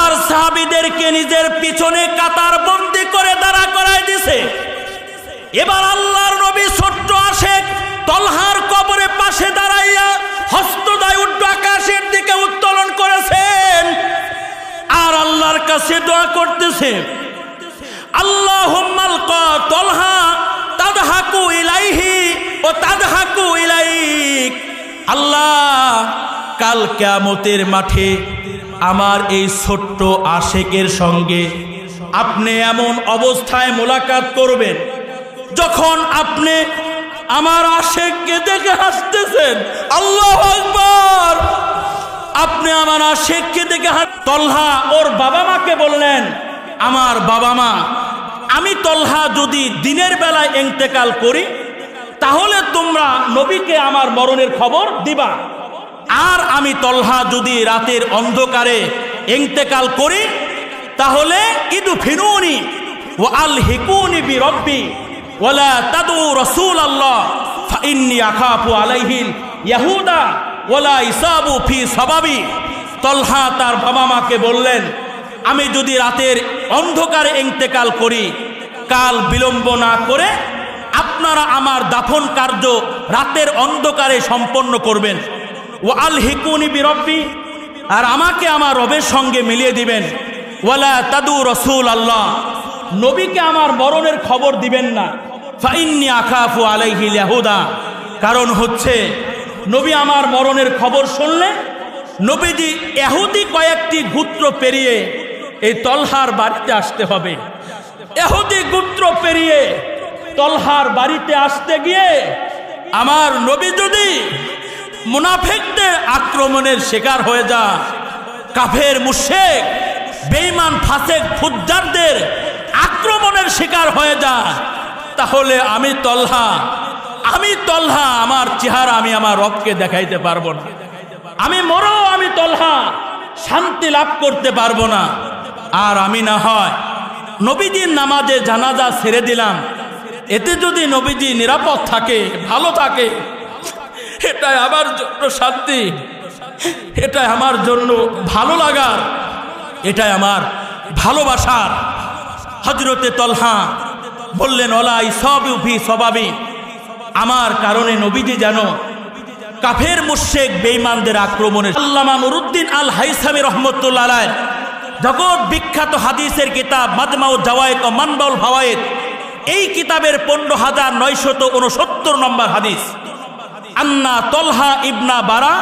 আর সাহাবিদেরকে নিজের পিছনে কাতার বন্দি করে দাঁড়া করায় দিছে। এবার আল্লাহর নবী ছোট্ট আশেক তলহার কবরে পাশে দাঁড়াইয়া হস্তদায় উড্ড আকাশের দিকে উত্তোলন করেছেন। আর আল্লাহর কাছে দোয়া করতেছে আল্লাহ তলহা তাদহাকু ইলাইহি ও তাদহাকু ইলাইক। আল্লাহ কাল কেয়ামতের মাঠে আমার এই ছোট্ট আশেকের সঙ্গে আপনি এমন অবস্থায় মোলাকাত করবেন, যখন আপনি আমার আশেককে দেখে হাসতেছেন। আল্লাহ আকবার! আপনি আমার আশেককে দেখে তল্হা ওর বাবা মাকে বললেন, আমার বাবা মা, আমি তল্হা যদি দিনের বেলায় এন্তেকাল করি, তাহলে তোমরা নবীকে আমার মরণের খবর দিবা। আর আমি তল্হা যদি রাতের অন্ধকারে এন্তেকাল করি, তাহলে ইদু ফিনুনি ও আল হিকুনি বি রব্বি ওয়ালা তাদু রসুল আল্লাহ ফাইন্নি আখাফু আলাইহিল ইয়াহুদা, ওয়ালা ইসাবু ফি সবাবি। তলহা তার বাবা মাকে বললেন, আমি যদি রাতের অন্ধকারে ইন্তেকাল করি, কাল বিলম্ব না করে আপনারা আমার দাফন কার্য রাতের অন্ধকারে সম্পন্ন করবেন। ও হিকুনি বিরব্বি, আর আমাকে আমার রবের সঙ্গে মিলিয়ে দিবেন। ওয়ালা তাদু রসুল আল্লাহ নবীকে আমার মরণের খবর দিবেন না। ফাইন্নি আখাফু আলাইহিল ইয়াহুদা কারণ হচ্ছে নবী আমার মরণের খবর শুনলে নবীজি এহুদি কয়েকটি গুত্র পেরিয়ে এই তলহার বাড়িতে আসতে হবে। এহুদি গুত্র পেরিয়ে তলহার বাড়িতে আসতে গিয়ে আমার নবী যদি মুনাফেকদের আক্রমণের শিকার হয়ে যা। কাফের মুশেক বেইমান ফাসেক, ফুজ্জারদের আক্রমণের শিকার হয়ে যা। তাহলে আমি তলহা আমি তলহা, আমার চেহারা আমি আমার রবকে দেখাইতে পারব না। আমি মরো আমি তলহা, শান্তি লাভ করতে পারব না। আর আমি না হয়, নবীজির নামাজে জানাজা ছেড়ে দিলাম। এতে যদি নবীজি নিরাপদ থাকে, ভালো থাকে এটাই আমার জন্য শান্তি। এটাই আমার জন্য ভালো লাগার। এটাই আমার ভালোবাসার। হজরতে তলহা বললেন, ওলাই সব উফি স্বভাবী আমার কারণে নবীজি যেন কাফের মুশেক বেইমানদের আক্রমণে আল্লামা নুরুদ্দিন আল হাইসামি রহমতুল্লাহ জগৎ বিখ্যাত হাদিসের কিতাব মাজমাউ জাওয়ায়েদ ও মানবাউল ফাওয়ায়েদ এই কিতাবের পনেরো হাজার নয়শত উনসত্তর নম্বর হাদিস। আন্না তলহা ইবনা বারা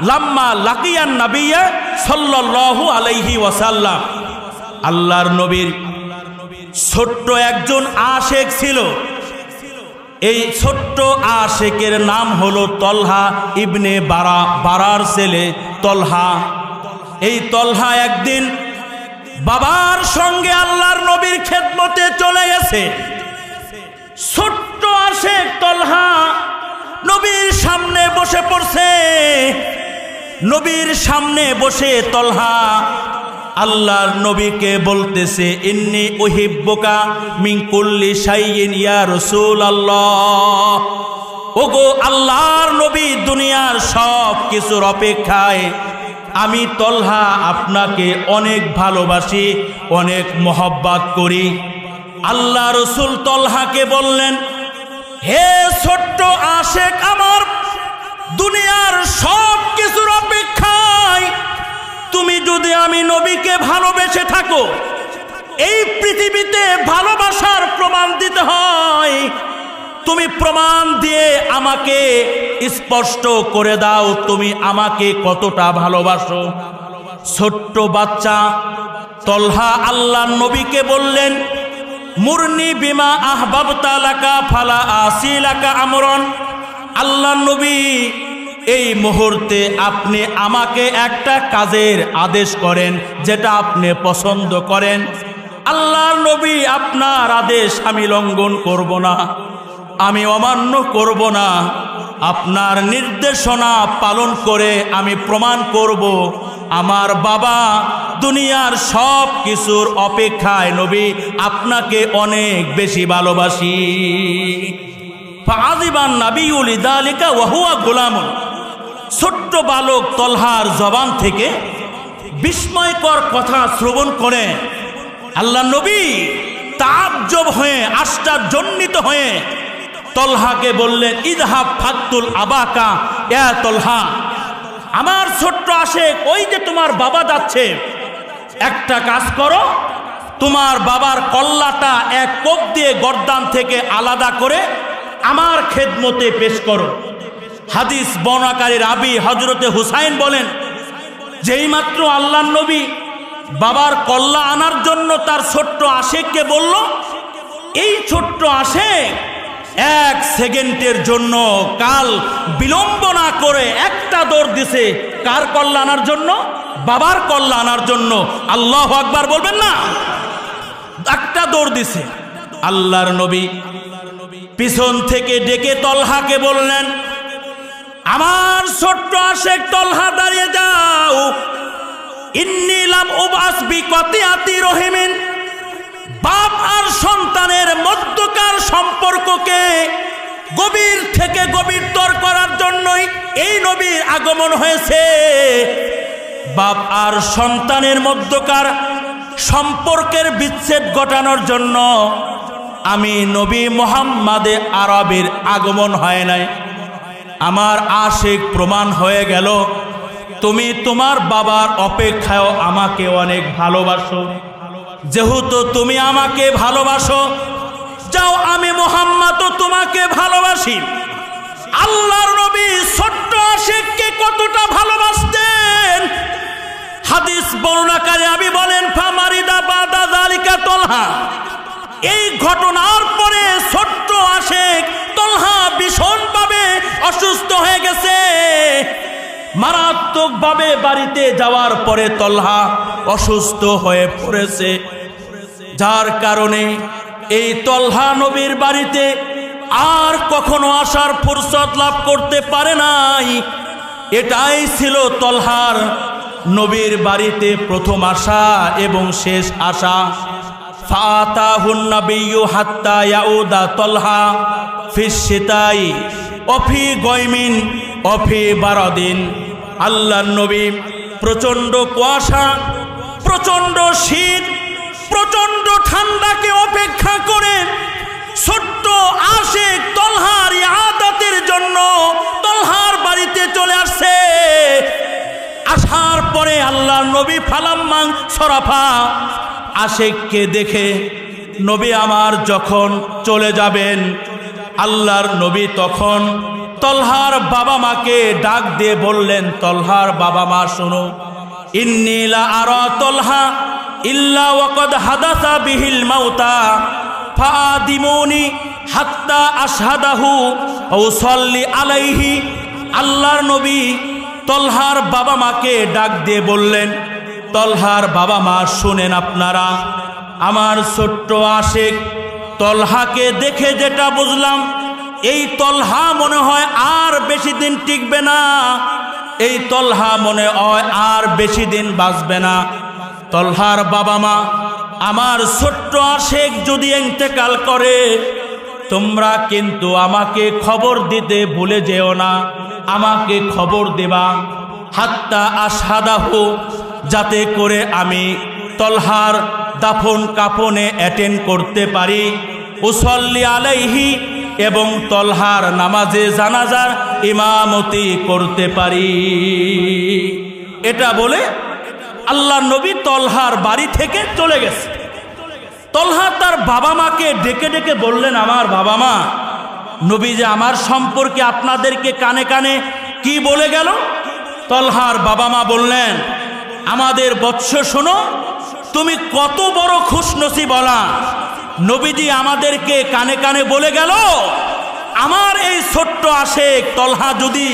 লাম্মা লাকিয়ান নাবিয়া সাল্লাল্লাহু আলাইহি ওয়াসাল্লাম। আল্লাহর নবীর ছোট্ট একজন আশেক ছিল। এই ছোট্ট আশেকের নাম হলো তলহা ইবনে বারা, বারার ছেলে তলহা। এই তলহা একদিন বাবার সঙ্গে আল্লাহর নবীর খেদমতে চলে গেছে। ছোট্ট আশেক তলহা নবীর সামনে বসে পড়ছে। নবীর সামনে বসে তলহা। আল্লাহর নবীকে বলতেছে, ইন্নি ওহিব্বকা মিঙ্কুল্লি সাইয়িন ইয়া রসুল আল্লাহ ওগো আল্লাহর নবী দুনিয়ার সব কিছুর অপেক্ষায়। আমি তলহা আপনাকে অনেক ভালোবাসি, অনেক মহব্বাত করি। আল্লাহ রসুল তলহাকে বললেন হে ছোট্ট আশেক আমার, দুনিয়ার সব কিছুর অপেক্ষায় তুমি যদি আমি নবীকে ভালোবেসে থাকো, এই পৃথিবীতে ভালোবাসার প্রমাণ দিতে হয়। তুমি প্রমাণ দিয়ে আমাকে স্পষ্ট করে দাও তুমি আমাকে কতটা ভালোবাসো। ছোট্ট বাচ্চা, তলহা আল্লাহ নবীকে বললেন মুরনি বিমা আহবাব তালাকা ফালা আসিলাকা আমরন। আল্লাহ নবী, এই মুহূর্তে আপনি আমাকে একটা কাজের আদেশ করেন, যেটা আপনি পছন্দ করেন। আল্লাহ নবী, আপনার আদেশ আমি লঙ্ঘন করব না। আমি অমান্য করব না। আপনার নির্দেশনা পালন করে আমি প্রমাণ করব। আমার বাবা দুনিয়ার সব কিছুর অপেক্ষায় নবী আপনাকে অনেক বেশি ভালোবাসি। ফাজিবান নাবিউল ইদালিকা ওয়াহুয়া গোলামুন। ছোট্ট বালক তলহার জবান থেকে বিস্ময়কর কথা শ্রবণ করে, আল্লাহ নবী তাজ্জব হয়ে, আশ্চর্যজনিত হয়ে তলহাকে বললেন ইদহাব ফাতুল আবাকা এ তলহা। আমার ছোট্ট আসে ওই যে তোমার বাবা যাচ্ছে। একটা কাজ করো, তোমার বাবার কল্লাটা এক কোপ দিয়ে গর্দান থেকে আলাদা করে আমার খেদমতে পেশ করো। হাদিস বর্ণাকারী রাবি হজরতে হুসাইন বলেন, যেই মাত্র আল্লাহ নবী বাবার কল্লা আনার জন্য তার ছোট্ট আশেককে বলল, এই ছোট্ট আশেক এক সেকেন্ডের জন্য কাল বিলম্ব না করে একটা দৌড় দিছে। কার কল্লা আনার জন্য? বাবার কল্লা আনার জন্য। আল্লাহ আকবার বলবেন না? একটা দৌড় দিছে। আল্লাহর নবী পিছন থেকে ডেকে তলহাকে বললেন, আমার ছোট্ট আশেক তলহা দাঁড়িয়ে যাও। ইন্নিলাম উবাস বিকতি আতি রহিমিন। বাপ আর সন্তানের মধ্যকার সম্পর্ককে গভীর থেকে গভীরতর করার জন্যই এই নবীর আগমন হয়েছে। বাপ আর সন্তানের মধ্যকার সম্পর্কের বিচ্ছেদ ঘটানোর জন্য আমি নবী মোহাম্মদে আরবের আগমন হয় নাই। আমার আশেক প্রমাণ হয়ে গেল। তুমি তোমার বাবার অপেক্ষায় আমাকে অনেক ভালোবাসো। যেহেতু তুমি আমাকে ভালোবাসো, যাও আমি মোহাম্মদ তোমাকে ভালোবাসি। আল্লাহর নবী ছোট্ট আশেককে কতটা ভালোবাসতেন। হাদিস বর্ণাকারে আমি বলেন, ফামারিদা বাদা জালিকা তলহা। এই ঘটনার পরে ছোট্ট আশেক তলহা ভীষণভাবে অসুস্থ হয়ে গেছে। মারাত্মকভাবে বাড়িতে যাওয়ার পরে তলহা অসুস্থ হয়ে পড়েছে। যার কারণে এই তলহা নবীর বাড়িতে আর কখনো আসার ফুরসত লাভ করতে পারে নাই। এটাই ছিল তলহার নবীর বাড়িতে প্রথম আসা এবং শেষ আসা নবী কুয়াশা, প্রচণ্ড শীত, প্রচণ্ড ঠান্ডাকে অপেক্ষা করে ছোট্ট আসে তলহার আদাতের জন্য তলহার বাড়িতে চলে আসছে। আসার পরে আল্লাহ নবী ফালাম্মাং সরাফা আশেককে দেখে, নবী আমার যখন চলে যাবেন, আল্লাহর নবী তখন তলহার বাবা মাকে ডাক দিয়ে বললেন, তলহার বাবা মা, শোনো ইন্নিলা আর তলহা ইল্লা ওয়াকদ হাদাসা বিহিল মাউতা ফাদিমুনি হাত্তা আশহাদাহু ও সল্লি আলাইহি, আল্লাহর নবী তলহার বাবা মাকে ডাক দিয়ে বললেন, তলহার বাবা মা, শুনেন আপনারা, আমার ছোট্ট আশেক তলহাকে দেখে যেটা বুঝলাম, এই তলহা মনে হয় আর বেশি দিন টিকবে না, এই তলহা মনে হয় আর বেশি দিন বাঁচবে না। তলহার বাবা মা, আমার ছোট্ট আশেক যদি ইন্তেকাল করে, তোমরা কিন্তু আমাকে খবর দিতে ভুলে যেও না, আমাকে খবর দেবা। হাত্তা আসাদাহ যাতে করে আমি তলহার দাফন কাফনে অ্যাটেন্ড করতে পারি। উসল্লি আলাইহি এবং তলহার নামাজে জানাজার ইমামতি করতে পারি। এটা বলে আল্লাহ নবী তলহার বাড়ি থেকে চলে গেছে। তলহা তার বাবা মাকে ডেকে ডেকে বললেন, আমার বাবা মা, নবী যে আমার সম্পর্কে আপনাদেরকে কানে কানে কি বলে গেল? তলহার বাবা মা বললেন, আমাদের বৎস শোনো, তুমি কত বড় খুশনসি বলা নবীজি আমাদেরকে কানে কানে বলে গেল, আমার এই ছোট্ট আশেক তলহা যদি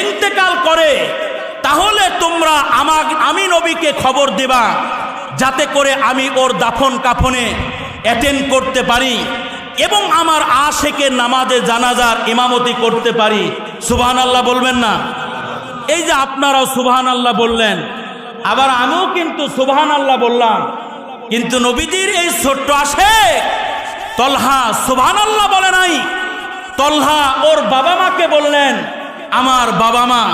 এন্তেকাল করে, তাহলে তোমরা আমার আমি নবীকে খবর দেবা, যাতে করে আমি ওর দাফন কাফনে অ্যাটেন্ড করতে পারি এবং আমার আশেকে নামাজে জানাজার ইমামতি করতে পারি। সুবহান আল্লাহ বলবেন না? এই যে আপনারাও সুবহান আল্লাহ বললেন, আবার আমিও কিন্তু সুবহান আল্লাহ বললাম। কিন্তু নবীজির এই ছোট্ট আসে তলহা সুবহান আল্লাহ বলে নাই। তলহা ওর বাবা মাকে বললেন, আমার বাবা মা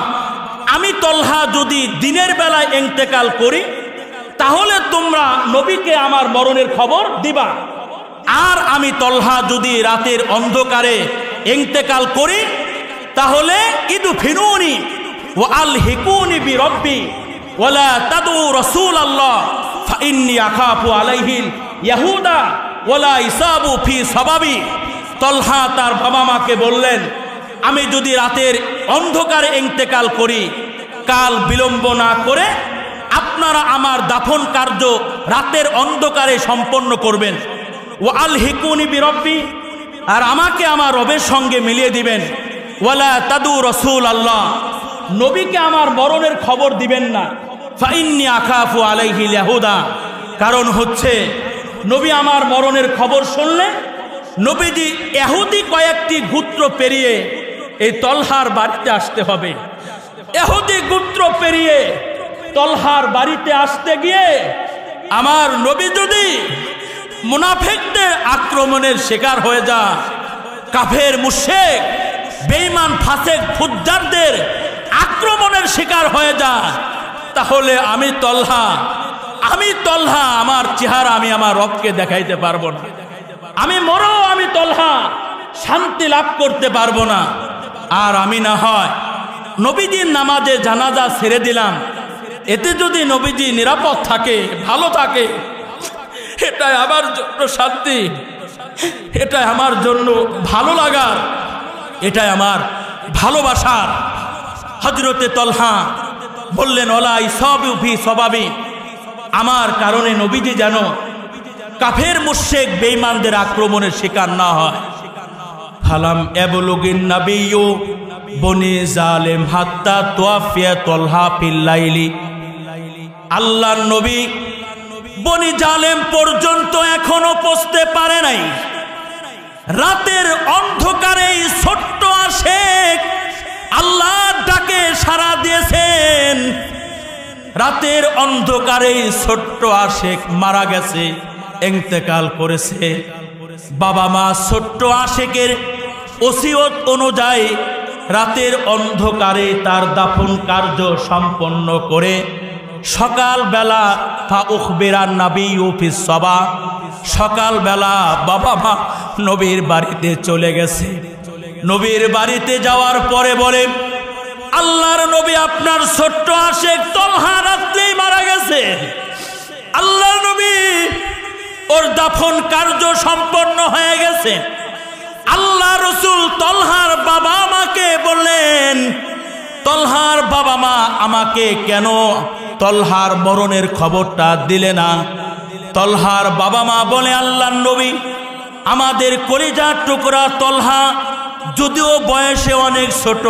আমি তলহা যদি দিনের বেলায় এন্তেকাল করি, তাহলে তোমরা নবীকে আমার মরণের খবর দিবা। আর আমি তলহা যদি রাতের অন্ধকারে এন্তেকাল করি, তাহলে ইদু ফিরুনি ও আল হিকুনি বি রব্বি ওয়ালা তাদু রসুল আল্লাহ ফাইন্নি আখাফু আলাইহিল ইয়াহুদা ওয়ালা ইসাবু ফি সবাবি। তলহা তার বাবা মাকে বললেন আমি যদি রাতের অন্ধকারে ইন্তেকাল করি, কাল বিলম্ব না করে আপনারা আমার দাফন কার্য রাতের অন্ধকারে সম্পন্ন করবেন। ও আল হিকুনি বিরব্বি, আর আমাকে আমার রবের সঙ্গে মিলিয়ে দিবেন। ওয়ালা তাদু রসুল আল্লাহ নবীকে আমার মরণের খবর দিবেন না। ফাইন্নি আখাফু আলাইহিল ইয়াহুদা কারণ হচ্ছে নবী আমার মরণের খবর শুনলে নবীজি এহুদি কয়েকটি গুত্র পেরিয়ে এই তলহার বাড়িতে আসতে হবে। এহুদি গুত্র পেরিয়ে তলহার বাড়িতে আসতে গিয়ে আমার নবী যদি মুনাফেকদের আক্রমণের শিকার হয়ে যা কাফের মুশেক বেইমান ফাসেক, ফুজ্জারদের আক্রমণের শিকার হয়ে যা তাহলে আমি তলহা আমি তলহা, আমার চেহারা আমি আমার রবকে দেখাইতে পারব না। আমি মরো আমি তলহা, শান্তি লাভ করতে পারব না। আর আমি না হয়। নবীজির নামাজে জানাজা ছেড়ে দিলাম। এতে যদি নবীজি নিরাপদ থাকে, ভালো থাকে, এটাই আমার জন্য শান্তি, এটাই আমার জন্য ভালো লাগার, এটাই আমার ভালোবাসার। হজরতে তলহা বললেন ওলাই সব উফি স্বভাবী আমার কারণে নবীজি যেন কাফের মুশেক বেইমানদের আক্রমণের শিকার না হয়। ফালাম এবলুগিন নাবিয়ু বনি জালেম হাত্তা তোয়াফিয়া তলহা পিল্লাইলি আল্লাহর নবী বনি জালেম পর্যন্ত এখনও পৌঁছতে পারে নাই। রাতের অন্ধকারে ছোট্ট আশেক আল্লাহর ডাকে সাড়া দিয়েছেন। রাতের অন্ধকারে ছোট্ট আশেক মারা গেছে, এন্তেকাল করেছে। বাবা মা ছোট্ট আশেকের ওসিয়ত অনুযায়ী রাতের অন্ধকারে তার দাফন কার্য সম্পন্ন করে সকালবেলা ফা উখবেরান নাবি অফিস সবা, সকালবেলা বাবা মা নবীর বাড়িতে চলে গেছে। নবীর বাড়িতে যাওয়ার পরে বলে, আল্লাহর নবী আপনার ছোট্ট আশেক তলহা রাত্রেই মারা গেছে। আল্লাহর নবী ওর দাফন কার্য সম্পন্ন হয়ে গেছে। আল্লাহ রসুল তলহার বাবা মাকে বললেন, তলহার বাবা মা আমাকে কেন তলহার মরণের খবরটা দিলে না? তলহার বাবা মা বলে, আল্লাহ নবী, আমাদের কলিজার টুকরা তলহা যদিও বয়সে অনেক ছোট,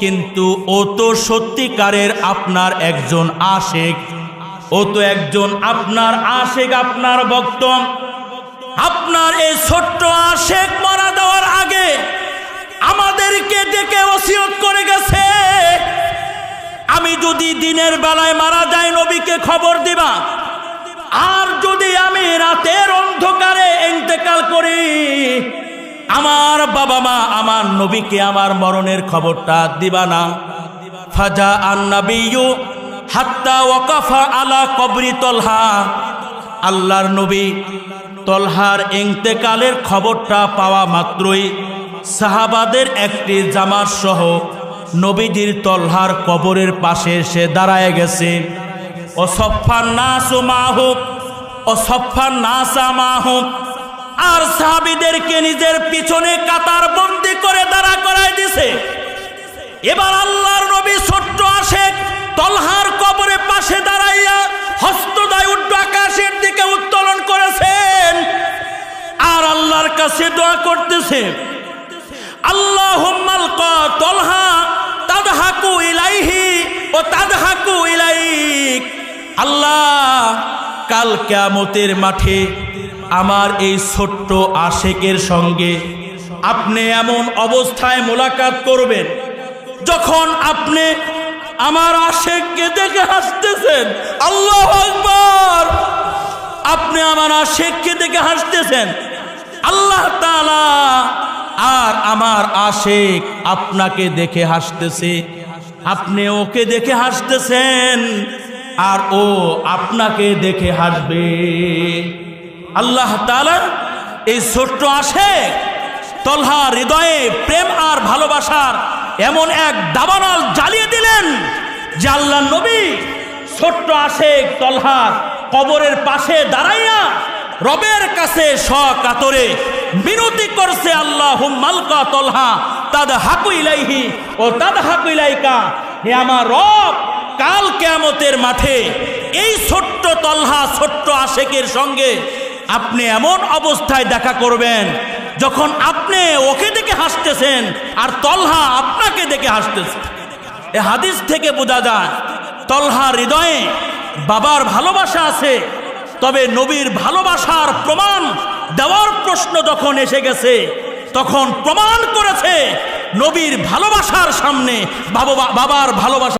কিন্তু ও তো সত্যিকারের আপনার একজন আশেক। ও তো একজন আপনার আশেক, আপনার ভক্ত। আপনার এই ছোট্ট আশেখ মারা দেওয়ার আগে আমাদেরকে ডেকে ওসিয়ত করে গেছে। আমি যদি দিনের বেলায় মারা যাই নবীকে খবর দিবা। আর যদি আমি রাতের অন্ধকারে ইন্তেকাল করি, আমার বাবা মা আমার নবীকে আমার মরণের খবরটা দিবা না। ফাজা আন্নাবিয়ু হাত্তা ওয়াকাফা আলা কবরি তলহা। আল্লাহর নবী তলহার ইন্তেকালের খবরটা পাওয়া মাত্রই সাহাবাদের একটি জামার সহ নবীজির তলহার কবরের পাশে সে দাঁড়ায় গেছে। ও সফান নাস মাহুক ও সফান নাসা মাহুক, আর সাহাবিদেরকে নিজের পিছনে কাতার বন্দি করে দাঁড়া করায় দিছে। এবার আল্লাহর নবী ছোট্ট আশেক তলহার কবরে পাশে দাঁড়াইয়া হস্তদায় উড্ড আকাশের দিকে উত্তোলন করেছেন। আর আল্লাহর কাছে দোয়া করতেছে আল্লাহ হুম্মাল ক তলহা তাদহাকু ইলাইহি ও তাদহাকু ইলাইক। আল্লাহ, কাল কিয়ামতের মাঠে আমার এই ছোট্ট আশেকের সঙ্গে আপনি এমন অবস্থায় মোলাকাত করবেন, যখন আপনি আমার আশেককে দেখে হাসতেছেন। আল্লাহ আকবার। আপনি আমার আশেককে দেখে হাসতেছেন। আল্লাহ তালা আর আমার আশেক আপনাকে দেখে হাসতেছে। আপনি ওকে দেখে হাসতেছেন আর ও আপনাকে দেখে হাসবে। আল্লাহ তাআলা এই ছোট্ট আসে তলহা হৃদয়ে প্রেম আর ভালোবাসার এমন এক দাবানল জ্বালিয়ে দিলেন যে আল্লাহ নবী ছোট্ট আশেক তলহার কবরের পাশে দাঁড়াইয়া রবের কাছে কাতরে বিনতি করছে আল্লাহ মালকা তলহা তাদ হাকু ইলাইহি ও তাদ হাকু ইলাইকা। হে আমার রব, কাল কেয়ামতের মাঠে এই ছোট্ট তলহা, ছোট্ট আশেকের সঙ্গে আপনি এমন অবস্থায় দেখা করবেন যখন আপনি ওকে দেখে হাসতেছেন, আর তলহা আপনাকে দেখে হাসতেছে। এ হাদিস থেকে বোঝা যায়, তলহা হৃদয়ে বাবার ভালোবাসা আছে, তবে নবীর ভালোবাসার প্রমাণ দেওয়ার প্রশ্ন যখন এসে গেছে, তখন প্রমাণ করেছে নবীর ভালোবাসার সামনে বাবা বাবার ভালোবাসা